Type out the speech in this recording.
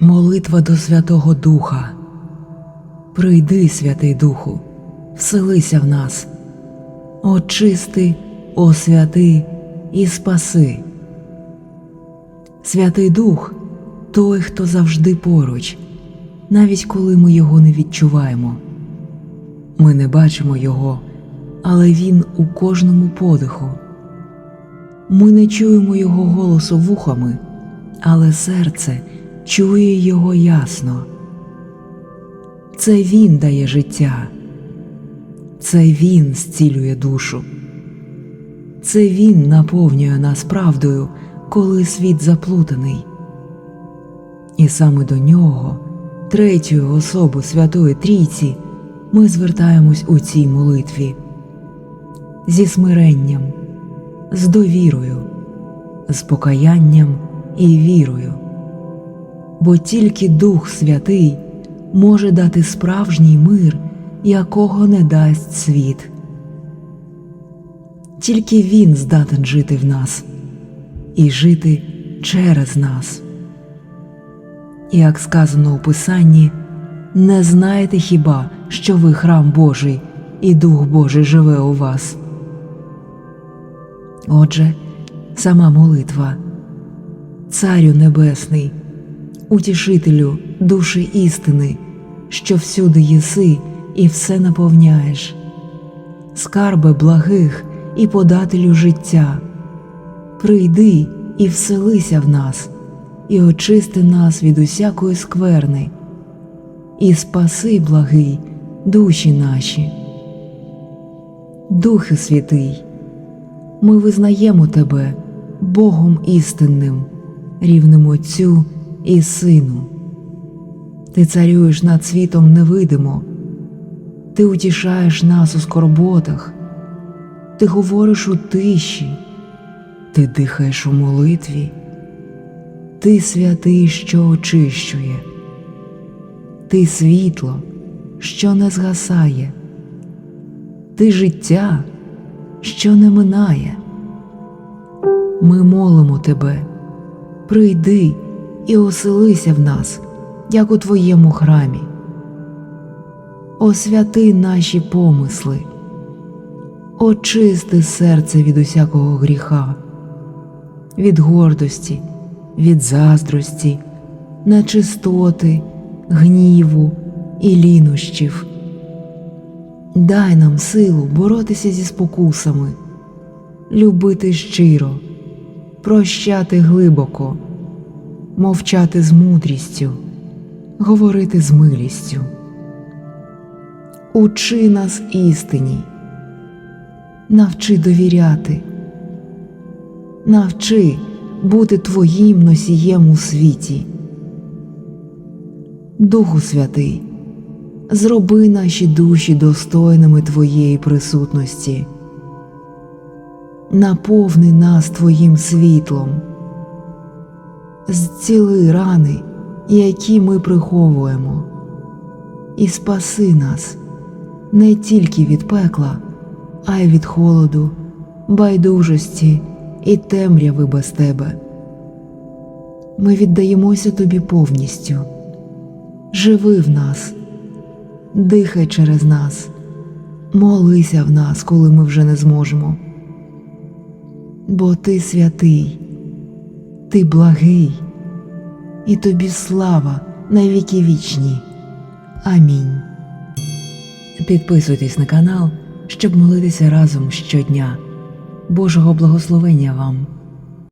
Молитва до Святого Духа. Прийди, Святий Духу, вселися в нас, очисти, освяти і спаси. Святий Дух той, хто завжди поруч, навіть коли ми його не відчуваємо. Ми не бачимо його, але він у кожному подиху. Ми не чуємо його голосу вухами, але серце чує його ясно. Це він дає життя, це він зцілює душу, це він наповнює нас правдою, коли світ заплутаний. І саме до нього, третьої особи Святої Трійці, ми звертаємось у цій молитві зі смиренням, з довірою, з покаянням і вірою. Бо тільки Дух Святий може дати справжній мир, якого не дасть світ. Тільки Він здатен жити в нас і жити через нас. Як сказано у Писанні, не знаєте хіба, що ви храм Божий, і Дух Божий живе у вас. Отже, сама молитва, Царю Небесний, утішителю душі істини, що всюди єси і все наповняєш, скарбе благих і подателю життя, прийди і вселися в нас, і очисти нас від усякої скверни, і спаси, благий, душі наші. Духи святий, ми визнаємо Тебе Богом істинним, рівним Отцю і Сину. Ти царюєш над світом невидимо, ти утішаєш нас у скорботах, ти говориш у тиші, ти дихаєш у молитві, ти святий, що очищує, ти світло, що не згасає, ти життя, що не минає. Ми молимо тебе, прийди і оселися в нас, як у твоєму храмі. Освяти наші помисли, очисти серце від усякого гріха, від гордості, від заздрості, нечистоти, гніву і лінощів. Дай нам силу боротися зі спокусами, любити щиро, прощати глибоко, мовчати з мудрістю, говорити з милістю. Учи нас істині, навчи довіряти, навчи бути Твоїм носієм у світі. Духу Святий, зроби наші душі достойними Твоєї присутності, наповни нас Твоїм світлом, зціли рани, які ми приховуємо, і спаси нас не тільки від пекла, а й від холоду, байдужості і темряви без тебе. Ми віддаємося тобі повністю. Живи в нас, дихай через нас, молися в нас, коли ми вже не зможемо. Бо ти святий, ти благий, і тобі слава на віки вічні. Амінь. Підписуйтесь на канал, щоб молитися разом щодня. Божого благословення вам!